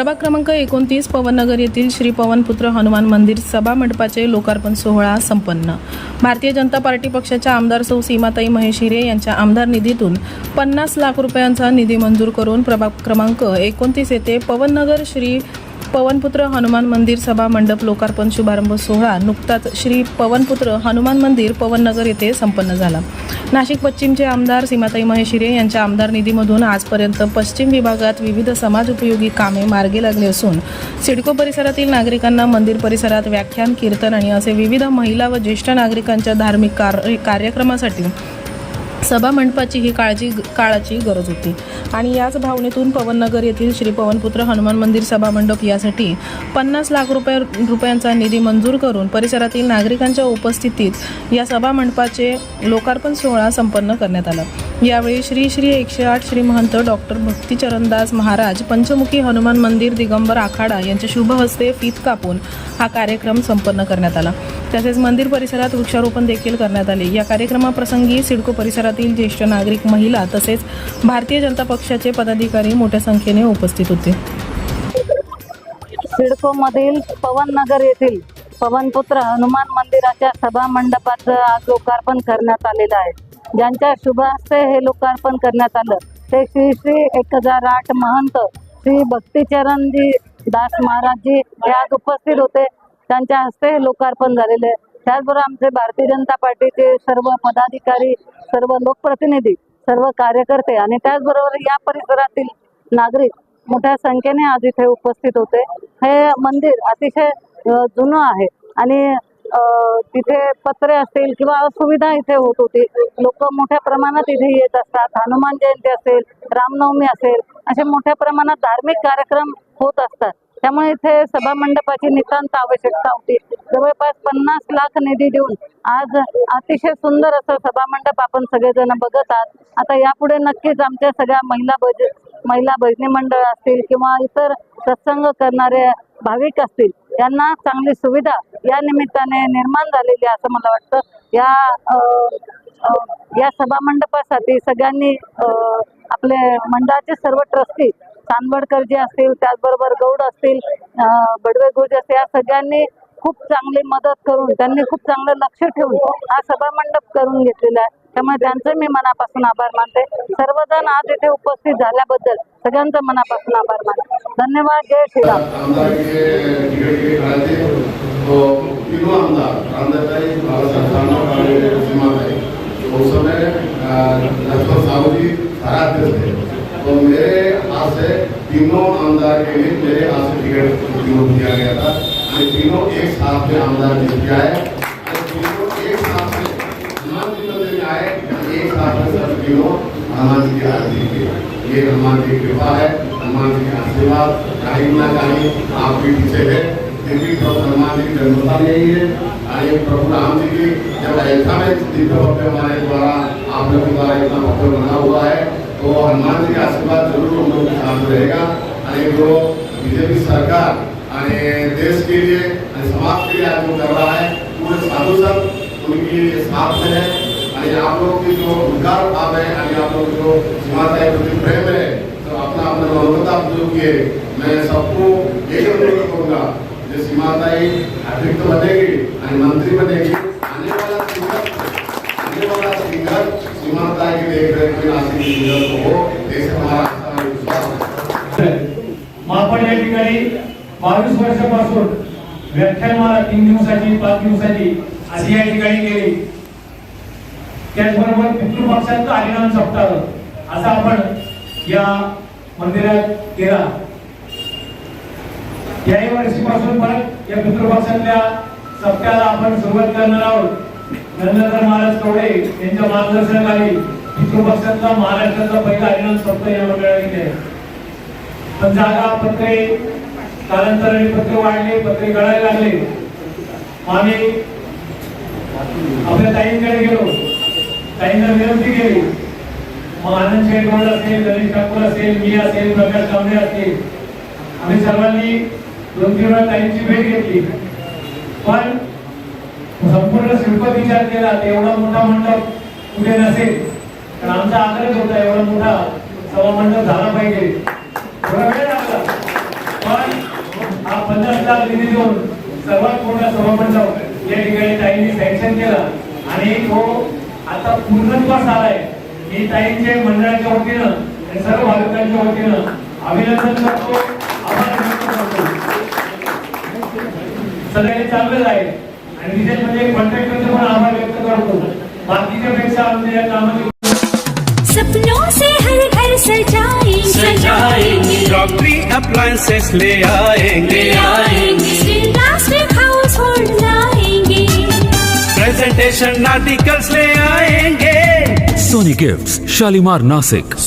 प्रभाग क्रमांक एकोणतीस पवननगर येथील श्री पवनपुत्र हनुमान मंदिर सभा मंडपाचे लोकार्पण सोहळा संपन्न. भारतीय जनता पार्टी पक्षाच्या आमदार सौ सीमाताई महेश हिरे यांच्या आमदार निधीतून पन्नास लाख रुपयांचा निधी मंजूर करून प्रभाग क्रमांक एकोणतीस येथे पवननगर श्री पवनपुत्र हनुमान मंदिर सभा मंडप लोकार्पण शुभारंभ सोहळा नुकताच श्री पवनपुत्र हनुमान मंदिर पवननगर येथे संपन्न झाला. नाशिक पश्चिमचे आमदार सीमाताई महेशिरे यांच्या आमदार निधीमधून आजपर्यंत पश्चिम विभागात विविध समाज उपयोगी कामे मार्गी लागली असून सिडको परिसरातील नागरिकांना मंदिर परिसरात व्याख्यान कीर्तन आणि असे विविध महिला व ज्येष्ठ नागरिकांच्या धार्मिक कार्य कार्यक्रमासाठी सभा मंडपाची ही काळजी काळाची गरज होती. आणि याच भावनेतून पवननगर येथील श्री पवनपुत्र हनुमान मंदिर सभा मंडप यासाठी पन्नास लाख रुपये रुपयांचा निधी मंजूर करून परिसरातील नागरिकांच्या उपस्थितीत या सभा मंडपाचे लोकार्पण सोहळा संपन्न करण्यात आला. यावेळी श्री श्री एकशे आठ श्री महंत डॉक्टर भक्तीचरणदास महाराज पंचमुखी हनुमान मंदिर दिगंबर आखाडा यांच्या शुभ हस्ते फीत कापून हा कार्यक्रम संपन्न करण्यात आला. तसेच मंदिर परिसरात वृक्षारोपण देखील करण्यात आले. या कार्यक्रमाप्रसंगी सिडको परिसरात क्षेत्रातील ज्येष्ठ नागरिक महिला तसेच भारतीय जनता पक्षाचे पदाधिकारी मोठ्या संख्येने उपस्थित होते. सिडकोमधील पवननगर येथील पवनपुत्र हनुमान मंदिराच्या सभा मंडपाचं आज लोकार्पण करण्यात आलेलं आहे. ज्यांच्या शुभ हस्ते हे लोकार्पण करण्यात आलं ते श्री श्री एक हजार आठ महंत श्री भक्तीचरणजी दास महाराजजी हे आज उपस्थित होते. त्यांच्या हस्ते हे लोकार्पण झालेले आहे. त्याचबरोबर आमचे भारतीय जनता पार्टीचे सर्व पदाधिकारी सर्व लोकप्रतिनिधी सर्व कार्यकर्ते आणि त्याचबरोबर या परिसरातील नागरिक मोठ्या संख्येने आज इथे उपस्थित होते. हे मंदिर अतिशय जुनं आहे आणि तिथे पत्रे असतील किंवा असुविधा इथे होत होती. लोक मोठ्या प्रमाणात इथे येत असतात. हनुमान जयंती असेल रामनवमी असेल असे मोठ्या प्रमाणात धार्मिक कार्यक्रम होत असतात. त्यामुळे इथे सभा मंडपाची नितांत आवश्यकता होती. जवळपास पन्नास लाख निधी देऊन आज अतिशय सुंदर असं सभा मंडप आपण सगळेजण बघत आहात. आता यापुढे नक्कीच आमच्या सगळ्या महिला भज महिला भजनी मंडळ असतील किंवा इतर सत्संग करणारे भाविक असतील यांना चांगली सुविधा या निमित्ताने निर्माण झालेली आहे असं मला वाटतं. या या सभा मंडपासाठी सगळ्यांनी आपले मंडळाचे सर्व ट्रस्टी चांदवडकर जे असतील त्याचबरोबर गौड असतील बडवे गुरुजी असतील या सगळ्यांनी खूप चांगली मदत करून त्यांनी खूप चांगलं लक्ष ठेवून हा सभा मंडप करून घेतलेला आहे. त्यामुळे त्यांचे मी मनापासून आभार मानते. सर्वजण आज इथे उपस्थित झाल्याबद्दल सगळ्यांचं मनापासून आभार मानते. धन्यवाद. जय श्रीराम. तो मेरे हाथ से तीनों आमदार के लिए मेरे हाथ से टिकट तीनों दिया गया था ये तीनों एक साथ में आमदार जीत के आए और तीनों एक साथ में हनुमान जी मंदिर में आए एक साथ में सब तीनों हनुमान जी की आरती की ये हनुमान जी की कृपा है हनुमान जी का आशीर्वाद कहीं ना कहीं आपके पीछे है क्योंकि प्रभु हनुमान जी की जन्मता यही है और ये प्रभु राम जी की जब अयोध्या में दिव्य भव्य हमारे द्वारा आप लोगों द्वारा तो हनुमान जी का आशीर्वाद जरूर हम लोग के साथ रहेगा। आणि जो बीजेपी सरकार आणि देश के लिए समाज के लिए आज वो कर रहा है। पूरे साधु सब उनकी साथ में है। आणि आप लोग की जो उद्गार भाव है आणि आप लोग जो सीमाता है प्रति प्रेम है तो अपना अपना मानवता जो किए। मैं सबको यही अनुरोध करूंगा जो सीमाताई अतिरिक्त बनेगी आणि मंत्री बनेगी सिंगर सीमाताई की देख रेख में नासिक सिंगर को हो देश हमारा हमारा विश्वास है आपण या ठिकाणी बावीस वर्षापासून व्याख्यानमाला तीन दिवसाची पाच दिवसाची अशी या ठिकाणी केली त्याचबरोबर पितृपक्षांचं आलिंगन सप्ताह असा आपण या मंदिरात केला. याही वर्षीपासून परत या पितृपक्षातल्या सप्त्याला आपण सुरुवात करणार आहोत. नरेंद्र महाराज कवडे यांच्या मार्गदर्शनाखाली पितृपक्षातला महाराष्ट्रातला पहिला हरिनाम सप्ताह या मंडळाने केला पण जागा पत्रे कालांतराने पत्रे वाढले पत्रे गळायला लागले. आम्ही आपल्या ताईंकडे गेलो. ताईंना विनंती केली. मग आनंद शेडगोड असेल गणेश ठाकूर असेल मी असेल प्रकाश कांबळे असतील आम्ही सर्वांनी दोन तीन वेळा ताईंची भेट घेतली. पण संपूर्ण शिल्पत विचार केला तर एवढा मोठा मंडप कुठे नसेल? कारण आमचा आग्रह होता एवढा मोठा सभा मंडप झाला पाहिजे. थोडा वेळ लागला. पण पन्नास लाख निधी देऊन सर्वात मोठा सभामंडप या ठिकाणी ताईंनी सँक्शन केला. आणि तो आता पूर्णत्वास आलाय. मी ताईंचे मंडळाच्या वतीनं आणि सर्व भाविकांच्या वतीनं अभिनंदन करतो. आभार व्यक्त करतो. सगळ्यांनी चांगलं आहे. आणि سپنوں سے ہر گھر سجائیں سجائیں گے اپلائنسز لے آئیں گے آئیں گے ہاؤس ہولڈ لائیں گے پریزنٹیشن آرٹیکلز لے آئیں گے سونی گفٹس شالیمار ناسک